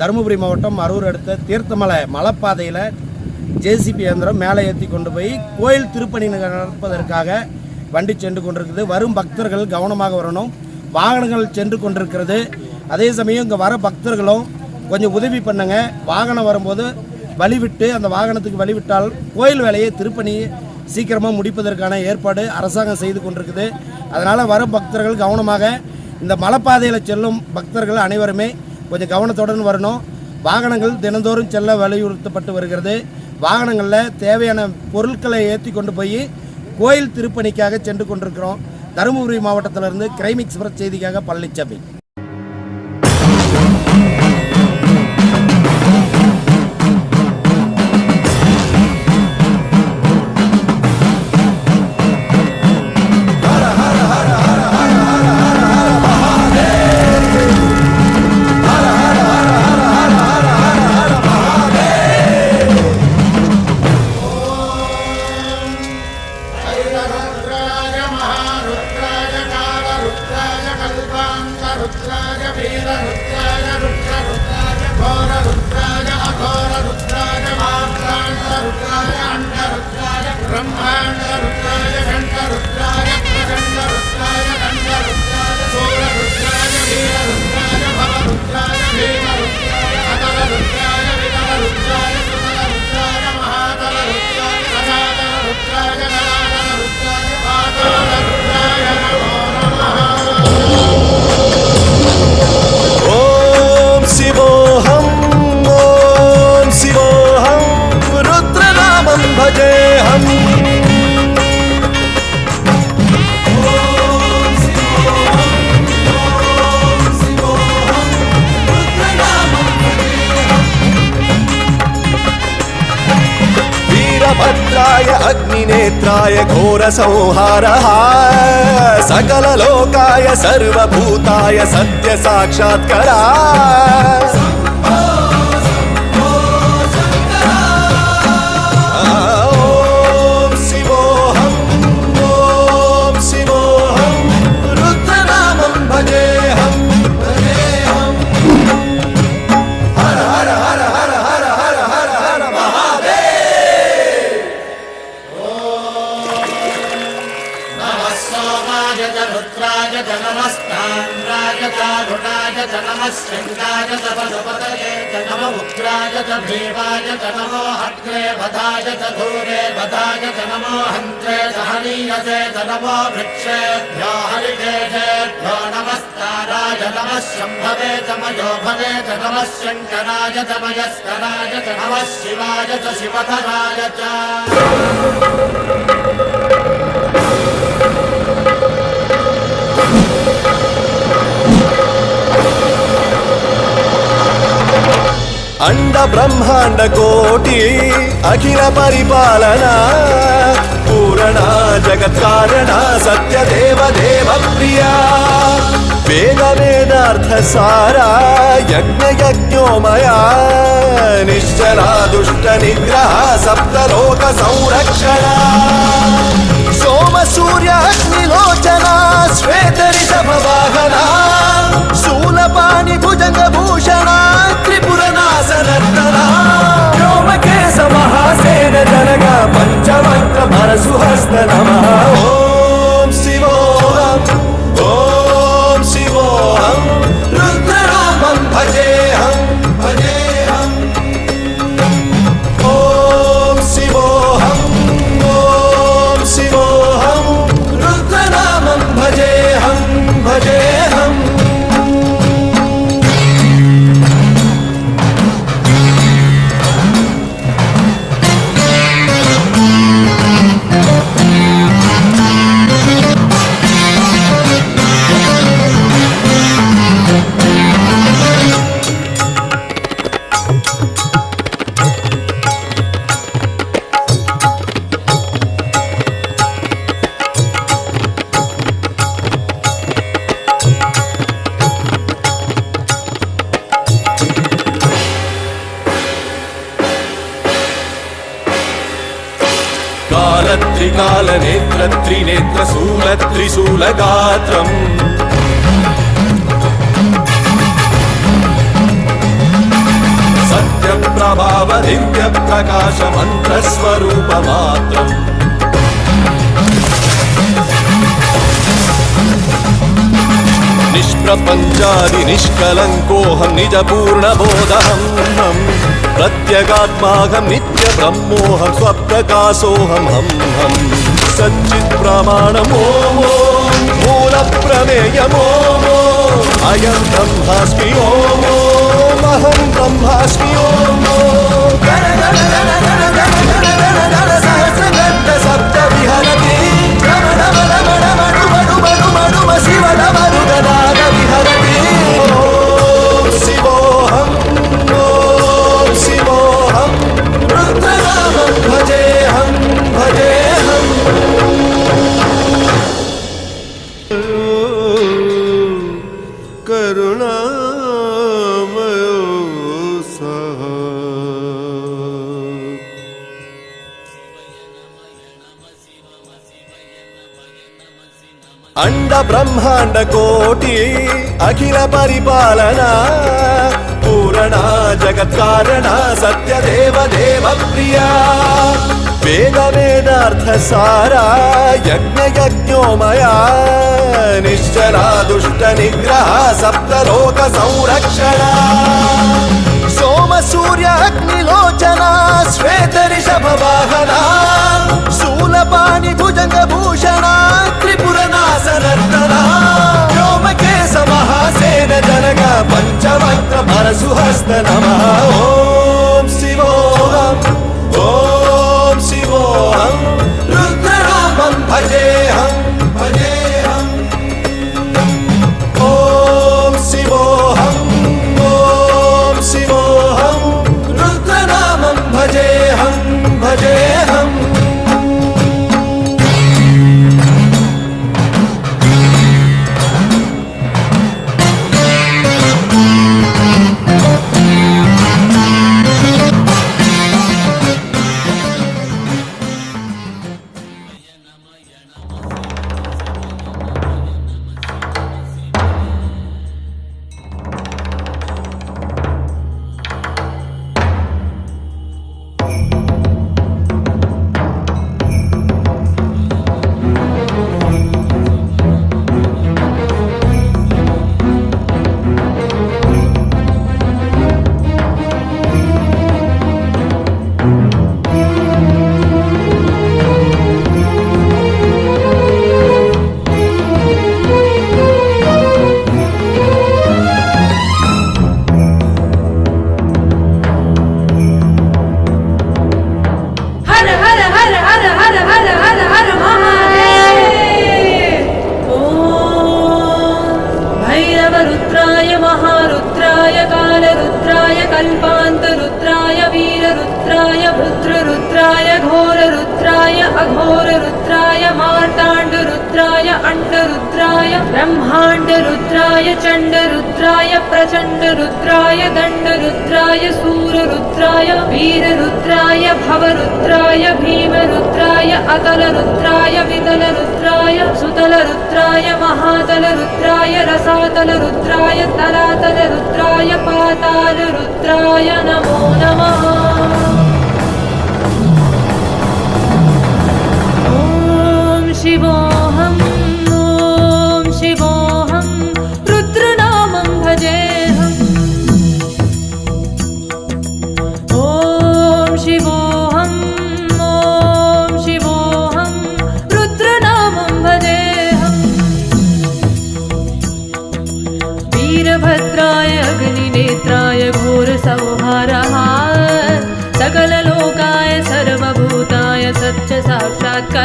தருமபுரி மாவட்டம் அரூர் அடுத்த தீர்த்தமலை மலைப்பாதையில் ஜேசிபி இயந்திரம் மேலே ஏற்றி கொண்டு போய் கோயில் திருப்பணி நடப்பதற்காக வண்டி சென்று கொண்டிருக்குது. வரும் பக்தர்கள் கவனமாக வரணும். வாகனங்கள் சென்று கொண்டிருக்கிறது. அதே சமயம் இங்கே வர பக்தர்களும் கொஞ்சம் உதவி பண்ணுங்க. வாகனம் வரும்போது வழிவிட்டு அந்த வாகனத்துக்கு வழிவிட்டால் கோயில் வேலையை திருப்பணி சீக்கிரமாக முடிப்பதற்கான ஏற்பாடு அரசாங்கம் செய்து கொண்டிருக்குது. அதனால் வரும் பக்தர்கள் கவனமாக இந்த மலைப்பாதையில் செல்லும் பக்தர்கள் அனைவருமே கொஞ்சம் கவனத்துடன் வரணும். வாகனங்கள் தினந்தோறும் செல்ல வலியுறுத்தப்பட்டு வருகிறது. வாகனங்களில் தேவையான பொருட்களை ஏற்றி கொண்டு போய் கோயில் திருப்பணிக்காக சென்று கொண்டிருக்கிறோம். தருமபுரி மாவட்டத்திலிருந்து கிரைமிக்ஸ் செய்திக்காக பழனிசாமி संहार सकल लोकाय सर्वभूताय सत्य साक्षात्कार तमः शम्भवे तमयो भवे च तमः शङ्कराय तमयस्कराय च नमः शिवाय च शिवधराय च अण्ड ब्रह्माण्ड कोटि अखिल परिपालना पूरणा जगत्कारणा सत्यदेव देवप्रिया వేద వేదార్థ సారా యజ్ఞ యజ్ఞోమయా నిశ్చలా దుష్ట నిగ్రహ సప్తలోక సంరక్షణ సోమ సూర్య అగ్నిలోచన శ్వేతరిత వాహన శూలపాణి భుజంగ భూషణ త్రిపుర నాశనర్తన వ్యోమకేశ మహాసేన జనగ పంచమంత్ర పరశుహస్త నమ ఓం कालनेत्रत्रिनेत्रशूलत्रिशूलगात्रम् सत्यप्रभावदिव्यप्रकाशमन्त्रस्वरूपमात्रम् निष्प्रपञ्चादिनिष्कलङ्कोऽहं निजपूर्णबोधहम् प्रत्यगात्माहं नित्यब्रह्मोऽहं स्वप्रकाशोऽहं हं हं सच्चित्प्रमाणमोमो मूलप्रमेयमो अयं ब्रह्मास्मि ओमो महं ब्रह्मास्मि ओमो అండ బ్రహ్మాండ కోటి అఖిల పరిపాలనా कारणा जगत कारणा सत्य देव देव प्रिया वेद वेदार्थ सारा यज्ञ यज्ञोमया निश्चला दुष्ट निग्रह सप्त लोक संरक्षण सोम सूर्य अग्नि लोचना श्वेत ऋषभ वाहना शूल पानी भुजंग भूषणा त्रिपुर नाशन व्योम के समहा सेन दर... పంచవక్ర పరశుహస్త నమ. అతల రుద్రాయ వితల రుద్రాయ సుతల రుద్రాయ మహాతల రుద్రాయ రసాతల రుద్రాయ తలాతల రుద్రాయ పాతాల రుద్రాయ నమో. నమ శివో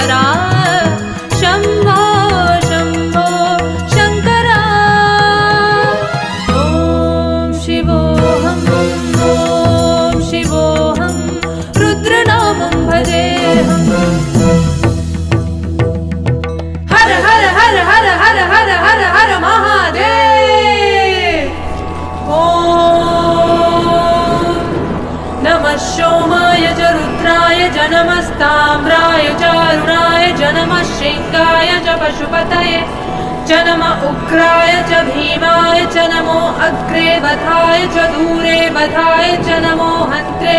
शरा पशुपतये च नम उग्राय च भीमाय च नमो अग्रे वधाय च दूरे वधाय च नमो हन्त्रे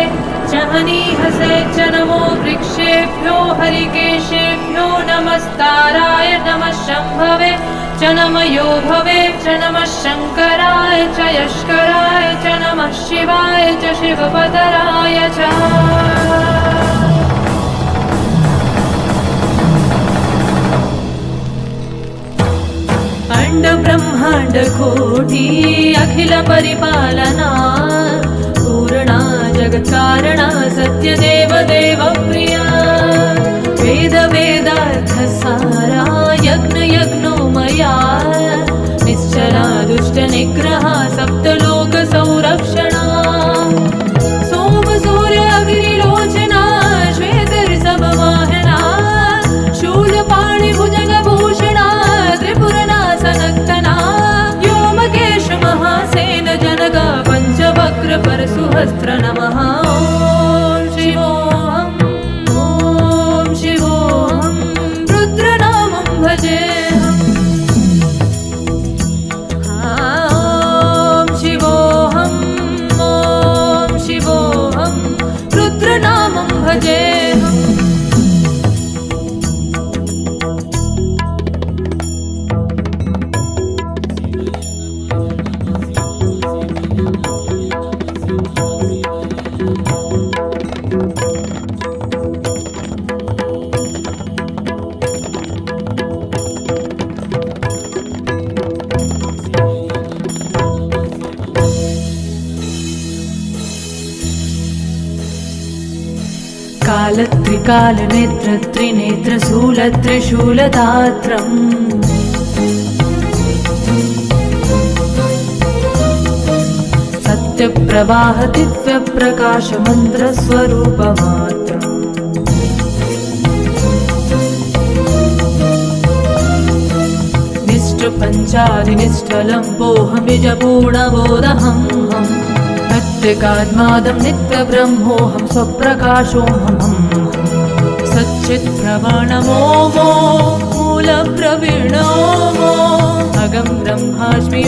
च हनीहसे च नमो वृक्षेभ्यो हरिकेशेभ्यो नमस्ताराय नमः शम्भवे च नम यो भवे च नमः शङ्कराय च यष्कराय च नमः शिवाय च शिवपतराय च अण्ड ब्रह्माण्ड कोटि अखिल परिपालना पूर्णा जगत्कारणा सत्यदेव देव प्रिया वेद वेदार्थ सारा यज्ञ यज्ञो मया निश्चला दुष्ट निग्रहा सुहस्र नमः कालत्रिकालनेत्र त्रिनेत्रशूलत्रिशूलदात्रम् सत्यप्रवाह दिव्यप्रकाशमन्त्रस्वरूपमात्रम् निष्ठपञ्चादिनिष्ठलम्पोऽहमिजपूर्णबोधहम् प्रत्यगात्मादं नित्यब्रह्मोऽहं स्वप्रकाशोऽहम् मूलप्रवीणोमो अगं ब्रह्मास्मि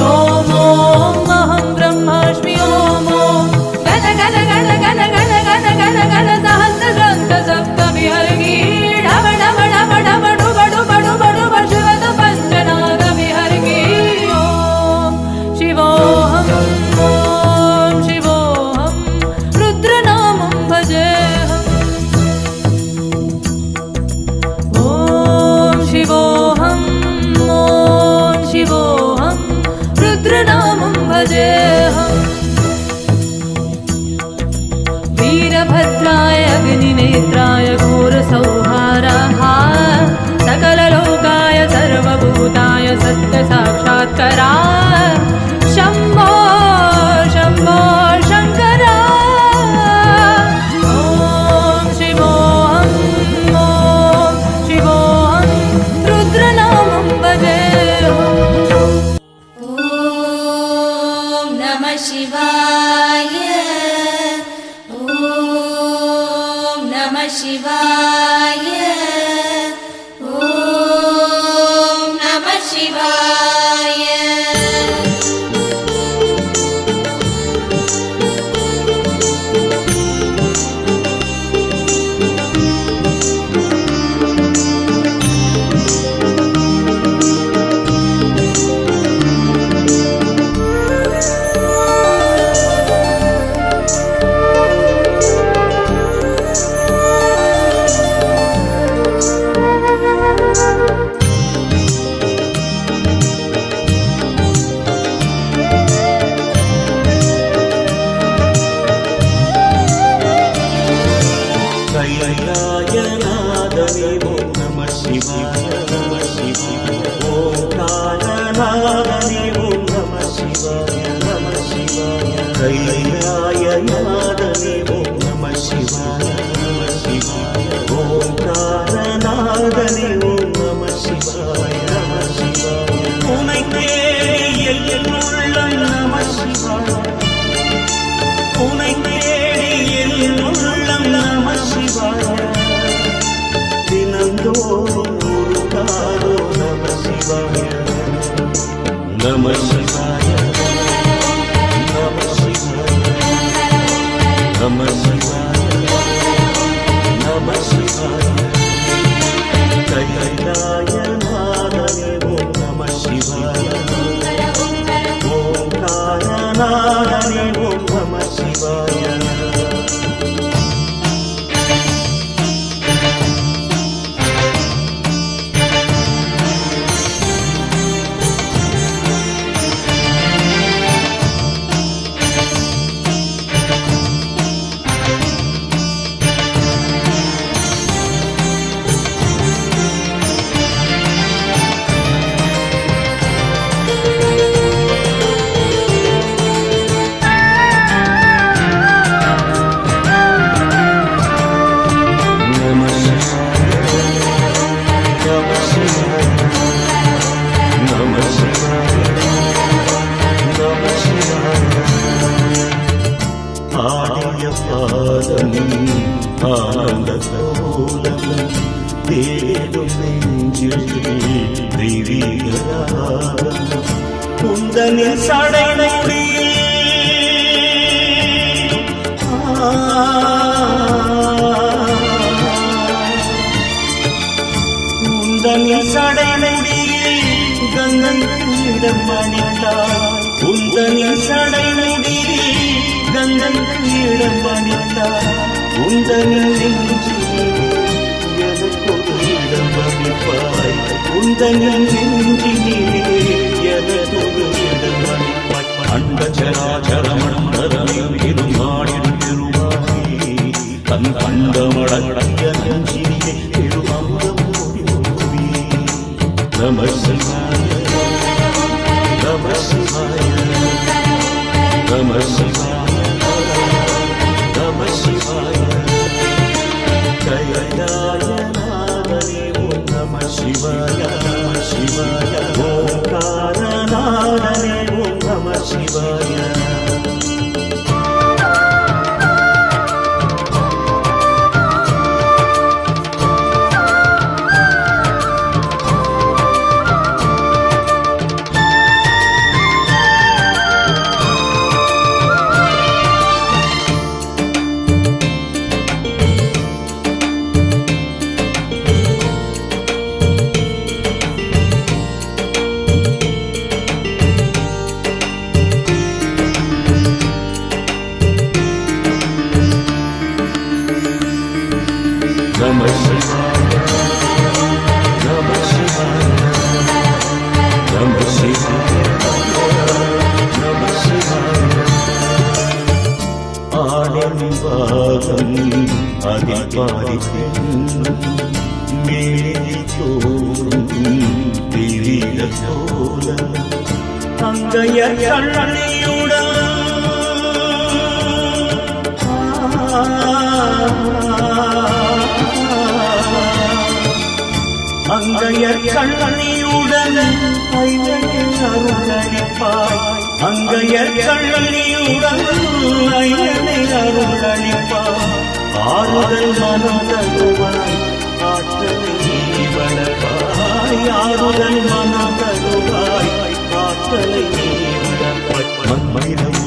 नमः शिवाय नमः தெய்வீகராகம் குந்தனின் சடைமுடி குந்தனின் சடைமுடியில் கங்கை இடம் அணிந்தார். குந்தனின் சடைமுடியில் கங்கை இடம் அணிந்தார். குந்தனின் நெஞ்சில் வமிப்பாய் உந்தனின் நெஞ்சினிலே எனதொரு இடம் வமிப்பாய் அண்ட தன் கண்டமடக்க ஆடும் பாகம் அதில் பாரித்தென்னும் மேலே தோறும். திரித போல அங்கைய கண்ணியுடன் அங்கையர் கண்ணனியுடன் அருளளிப்பாய் அங்கையர் ஐயனை அருளளிப்பாய் ஆறுதல் மனம் தருவாய் ஆற்றலை வளர்வாய் ஆறுதல் மனம் தருவாய் ஆற்றலை நீ வளர்ப்பாய்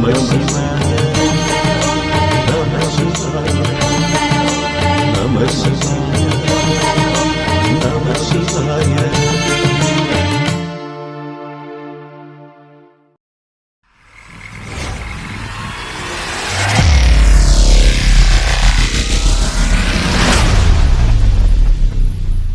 没有机会